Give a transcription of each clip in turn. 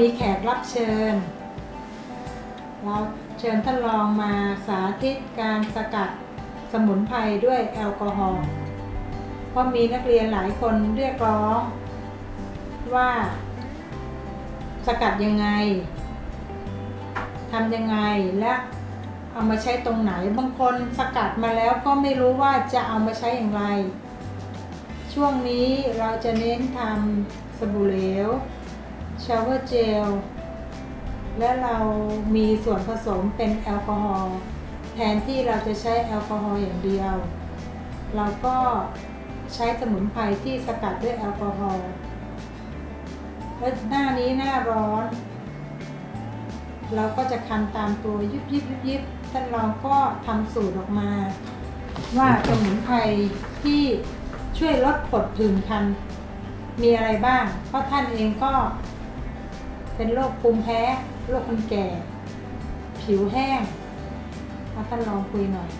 มีแขกรับเชิญ เราเชิญท่านรองมาสาธิตการสกัดสมุนไพรด้วยแอลกอฮอล์เพราะมีนักเรียนหลายคนเรียกร้อง ว่า สกัดยังไงทำยังไงและเอามาใช้ตรงไหนบางคนสกัดมาแล้วก็ไม่รู้ว่าจะเอามาใช้อย่างไร ช่วงนี้เราจะเน้นทำสบู่เหลว ชาวเวอร์เจล และเรามีส่วนผสมเป็นแอลกอฮอล์แทนที่เราจะใช้แอลกอฮอล์อย่างเดียว เราก็ใช้สมุนไพรที่สกัดด้วยแอลกอฮอล์และหน้านี้หน้าร้อน เราก็จะคันตามตัวยิบยิบยิบยิบท่านรองก็ทำสูตรออกมา ว่าสมุนไพรที่ช่วยลดผดผื่นคันมีอะไรบ้าง เพราะท่านเองก็ เป็นโรคภูมิแพ้โรคคนแก่ ผิวแห้งมาท่านลองคุยหน่อย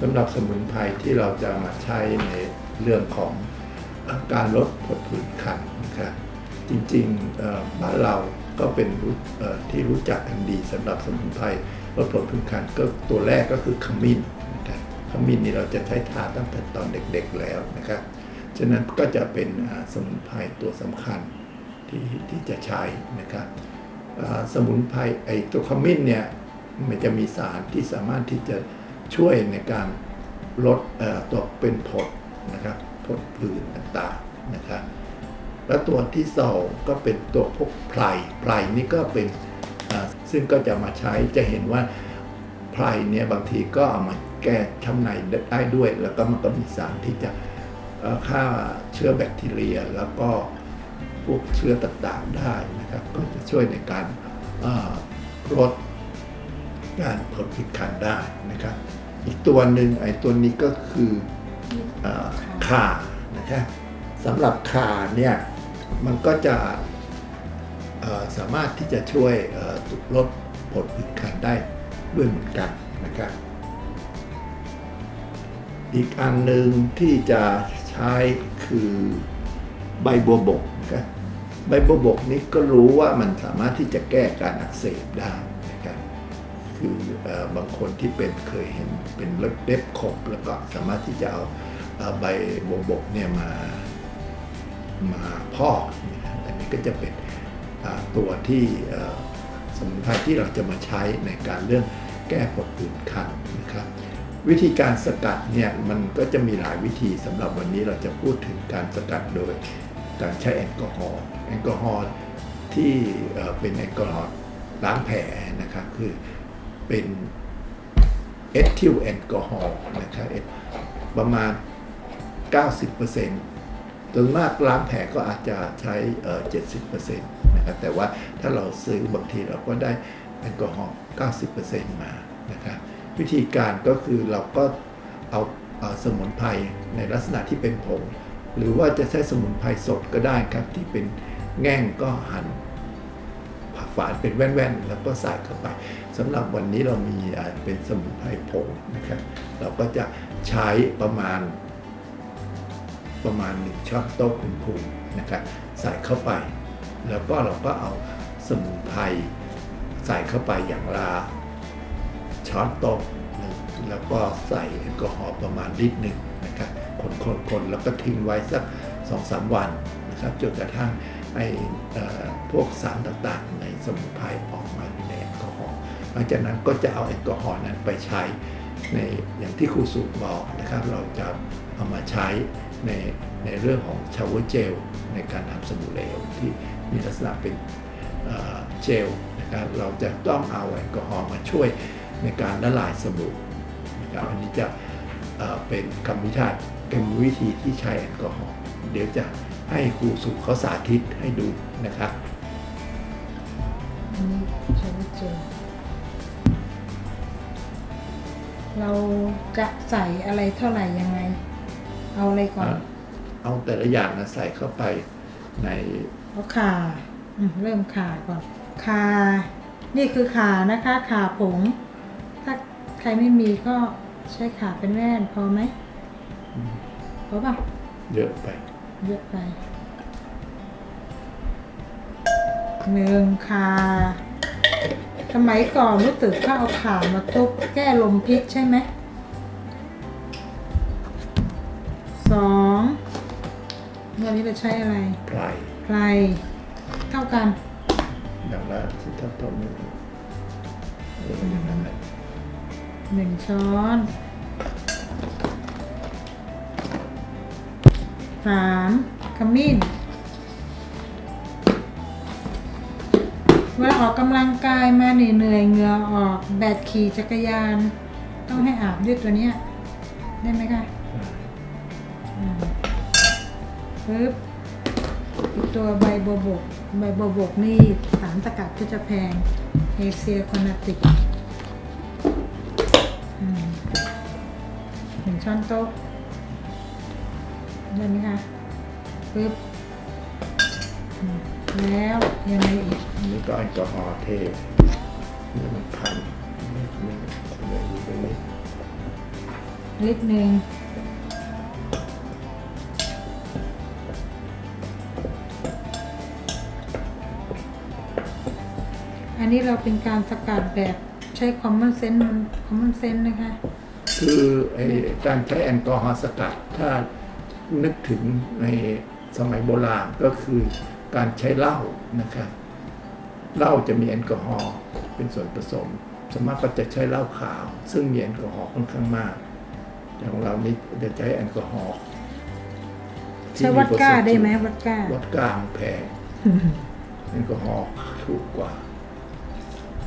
สำหรับสมุนไพรที่เราจะมาใช้ในเรื่องของอ่อการลดผดผื่นคันนะครับจริงๆบ้านเราก็เป็นที่รู้จักกันดีสำหรับสมุนไพรลดผดผื่นคันก็ตัวแรกก็คือขมิ้นนะครับขมิ้นนี่เราจะใช้ทาตั้งแต่ตอนเด็กๆแล้วนะครับฉะนั้นก็จะเป็นสมุนไพรตัวสำคัญ ที่ที่จะใช้นะครับสมุนไพรไอตัวขมิ้นเนี่ยมันจะมีสารที่สามารถที่จะช่วยในการลดตัวเป็นผดนะครับผดผื่นต่างๆนะครับแล้วตัวที่สองก็เป็นตัวพวกไพรไพรนี่ก็เป็นซึ่งก็จะมาใช้จะเห็นว่าไพรเนี่ยบางทีก็เอามาแก้ช้ำในได้ด้วย แล้วก็มันก็มีสารที่จะฆ่าเชื้อแบคทีเรียแล้วก็ พวกเชื้อต่างๆได้นะครับ ก็จะช่วยในการลดการผลผิดคันได้นะครับ อีกตัวหนึ่งไอ้ตัวนี้ก็คืออข่านะครับสำหรับข่าเนี่ยมันก็จะสามารถที่จะช่วยลดผลผิดคันได้ด้วยเหมือนกันนะครับอีกอันหนึ่งที่จะใช้คือ ใบบัวบกนะใบบัวบกนี้ก็รู้ว่ามันสามารถที่จะแก้การอักเสบได้นะครับคืออบางคนที่เป็นเคยเห็นเป็นเล็บเล็บขบแล้วก็สามารถที่จะเอาใบบัวบกเนี่ยมามาพอกนะครับอันนี้ก็จะเป็นตัวที่สมุนไพรที่เราจะมาใช้ในการเรื่องแก้ปวดผื่นคันนะครับวิธีการสกัดเนี่ยมันก็จะมีหลายวิธีสำหรับวันนี้เราจะพูดถึงการสกัดโดย การใช้แอลกอฮอล์แอลกอฮอล์ที่เป็นแอลกอฮอล์ล้างแผลนะครับคือเป็นเอทิลแอลกอฮอล์นะครับประมาณ 90%โดยมากล้างแผลก็อาจจะใช้เอ่อ70%นะครับแต่ว่าถ้าเราซื้อบางทีเราก็ได้แอลกอฮอล์90%มานะครับวิธีการก็คือเราก็เอาเอ่อสมุนไพรในลักษณะที่เป็นผง หรือว่าจะใช้สมุนไพรสดก็ได้ครับ ที่เป็นแง่งก็หั่นผักฝานเป็นแว่นๆ แล้วก็ใส่เข้าไปสำหรับวันนี้เรามีเป็นสมุนไพรผงนะครับ เราก็จะใช้ประมาณ ประมาณหนึ่งช้อนโต๊ะพูนๆนะครับใส่เข้าไป แล้วก็เราก็เอาสมุนไพรใส่เข้าไปอย่างละช้อนโต๊ะหนึ่งแล้วก็ใส่แอลกอฮอล์ประมาณลิตรหนึ่งนะครับ คนๆๆแล้วก็ทิ้งไว้สักสองสามวันนะครับจนกระทั่งไอ้เอ่อพวกสารต่างๆ ในสมุนไพรออกมาในแอลกอฮอล์หลังจากนั้นก็จะเอาแอลกอฮอล์นั้นไปใช้ในอย่างที่ครูสุบอกนะครับเราจะเอามาใช้ในในเรื่องของชาวเวอร์เจลในการทำสบู่เหลวที่มีลักษณะเป็นเอ่อเจลนะครับเราจะต้องเอาแอลกอฮอล์มาช่วยในการละลายสบู่นะครับอันนี้จะ เอ่อเป็นกรรมวิธีกรรมวิธีที่ใช้แอลกอฮอล์เดี๋ยวจะให้ครูสุเขาสาธิตให้ดูนะครับอันนี้ใช้เจลเราจะใส่อะไรเท่าไหร่ยังไง เอาอะไรก่อน เอาแต่ละอย่างนะใส่เข้าไปในเอาข่าอืมเริ่มข่าก่อนข่านี่คือข่านะคะข่าผง ถ้าใครไม่มีก็ ใช้ข่าเป็นแว่นพอไหมพอป่ะเยอะไป เยอะไปเหนึ่งคาสมัยก่อนรู้สึกเขาเอาข่ามาทุบแก้ลมพิษใช่ไหมสองวันนี้เราใช้อะไรไพรไพรเท่ากันอย่างละที่เท่าต้นนี้เอออย่างนั้นแหละ หนึ่งช้อนสามขมิ้น เวลาออกกำลังกายมาเหนื่อยเหงื่อออกแบตขี่จักรยาน ต้องให้อาบด้วยตัวเนี้ย ได้ไหมคะปึ๊บอีกตัวใบบัวบก ใบบัวบกนี่สารสกัดก็จะแพง เอเซียคอนาติก ช้อนโต๊ะได้ไหมคะปึ๊บอืมแล้วยังไงอีกอันนี้ก็แอลกอฮอล์เทนี่มันพันนี่นี่เหลืออยู่ตรงนี้ลิตรหนึ่งอันนี้เราเป็นการสกัดแบบใช้ common sense มัน common sense นะคะคือ ไอ้การใช้แอลกอฮอล์สกัด ถ้านึกถึงในสมัยโบราณก็คือการใช้เหล้านะครับเหล้าจะมีแอลกอฮอล์เป็นส่วนผสมสวนมากก็จะใช้เหล้าขาว ซึ่งมีแอลกอฮอล์ค่อนข้างมากแต่ของเรานี่จะใช้แอลกอฮอล์ที่ใช้วัดก้าได้ไหมเปอวัดก้าร์เซ็นต์สูงวัดก้ามันแพงแอลกอฮอล์ถูกกว่า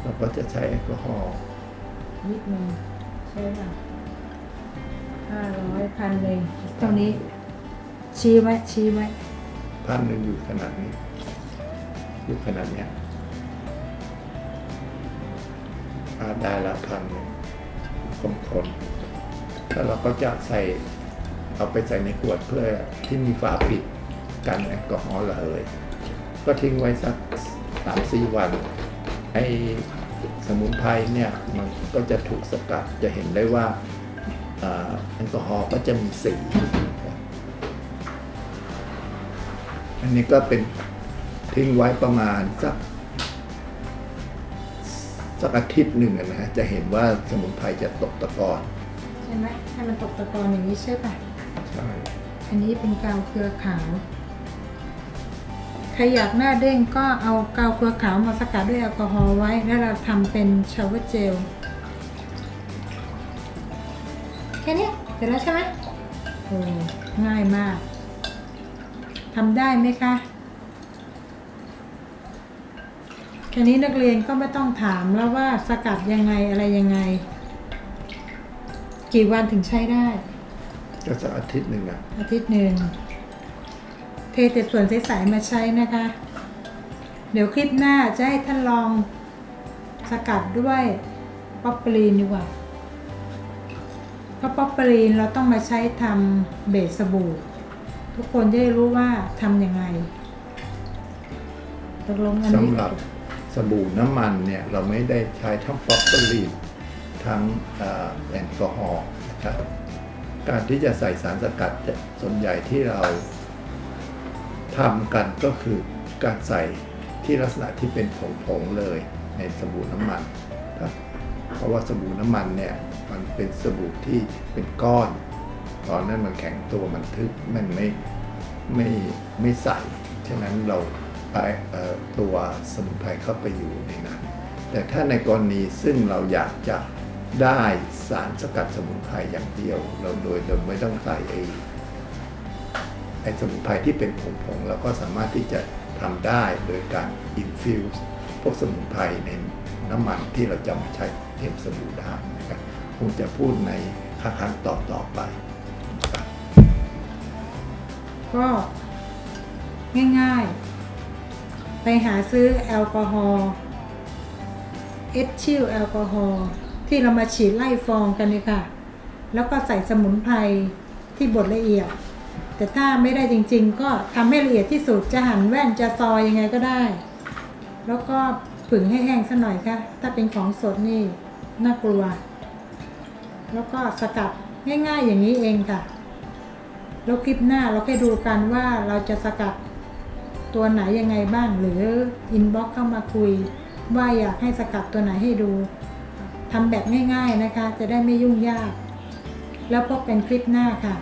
เราก็จะใช้แอลกอฮอล์ลิตรหนึ่งใช่ป่ะ ห้าร้อยพันหนึ่งเท่านี้ ชี้ไว้ชี้ไว้พันหนึ่งอยู่ขนาดนี้ อยู่ขนาดเนี้ยอาได้ละพันหนึ่งคนแล้วเราก็จะใส่เอาไปใส่ในขวดเพื่อที่มีฝาปิดกันแอลกอฮอล์ระเหยก็ทิ้งไว้สักสามสี่วันไอสมุนไพรเนี่ยมันก็จะถูกสกัดจะเห็นได้ว่า แอลกอฮอล์ก็จะมีสีครับอันนี้ก็เป็นทิ้งไว้ประมาณสักสักอาทิตย์หนึ่งอะนะฮะจะเห็นว่าสมุนไพรจะตกตะกอนใช่ไหมให้มันตกตะกอนอย่างนี้ใช่ป่ะใช่อันนี้เป็นกาวเครือขาวใครอยากหน้าเด้งก็เอากาวเครือขาวมาสกัดด้วยแอลกอฮอล์ไว้ แล้วเราทำเป็นชาวเวอร์เจล เนี้ยเสร็จแล้วใช่ไหมโอ้ง่ายมากทำได้ไหมคะแค่นี้นักเรียนก็ไม่ต้องถามแล้วว่าสกัดยังไงอะไรยังไง กี่วันถึงใช้ได้ ก็สักอาทิตย์หนึ่งอะอาทิตย์หนึ่งเทแต่ส่วนใสๆมาใช้นะคะ เดี๋ยวคลิปหน้าจะให้ท่านลองสกัดด้วยป๊อปปรีนดีกว่า เพราะป๊อปปรีนเราต้องมาใช้ทำเบสสบู่ทุกคนจะได้รู้ว่าทำยังไงตกลงอันนี้สำหรับสบู่น้ำมันเนี่ย เราไม่ได้ใช้ทั้งป๊อปเปอรีนทั้งแอลกอฮอล์นะครับการที่จะใส่สารสกัดส่วนใหญ่ที่เราทำกันก็คือการใส่ที่ลักษณะที่เป็นผงๆเลยในสบู่น้ำมันครับเพราะว่าสบู่น้ำมันเนี่ย มันเป็นสบู่ที่เป็นก้อน ตอนนั้นมันแข็งตัวมันทึบมันไม่ไม่ไม่ใสฉะนั้นเราไปตัวสมุนไพรเข้าไปอยู่ในนั้น แต่ถ้าในกรณีซึ่งเราอยากจะได้สารสกัดสมุนไพรอย่างเดียว เราโดยโดยไม่ต้องใส่ไอ้ไอ้สมุนไพรที่เป็นผงๆเราก็สามารถที่จะทำได้โดยการ infuse พวกสมุนไพรในน้ำมันที่เราจะมาใช้เตรียมสบู่ได้นะครับ คงจะพูดในครั้งต่อต่อๆไป ก็ง่ายๆ ไปหาซื้อแอลกอฮอล์เอทิลแอลกอฮอล์ที่เรามาฉีดไล่ฟองกันเลยค่ะ แล้วก็ใส่สมุนไพรที่บดละเอียด แต่ถ้าไม่ได้จริง ๆ ก็ทำให้ละเอียดที่สุดจะหั่นแว่นจะซอยยังไงก็ได้ แล้วก็ผึ่งให้แห้งสักหน่อยค่ะ ถ้าเป็นของสดนี่น่ากลัว แล้วก็สกัดง่าย ๆ อย่างนี้เองค่ะ แล้วคลิปหน้าเราแค่ดูกันว่าเราจะสกัดตัวไหนยังไงบ้าง หรืออินบ็อกเข้ามาคุย ว่าอยากให้สกัดตัวไหนให้ดูทำแบบง่าย ๆนะคะ จะได้ไม่ยุ่งยาก แล้วพบกันคลิปหน้าค่ะ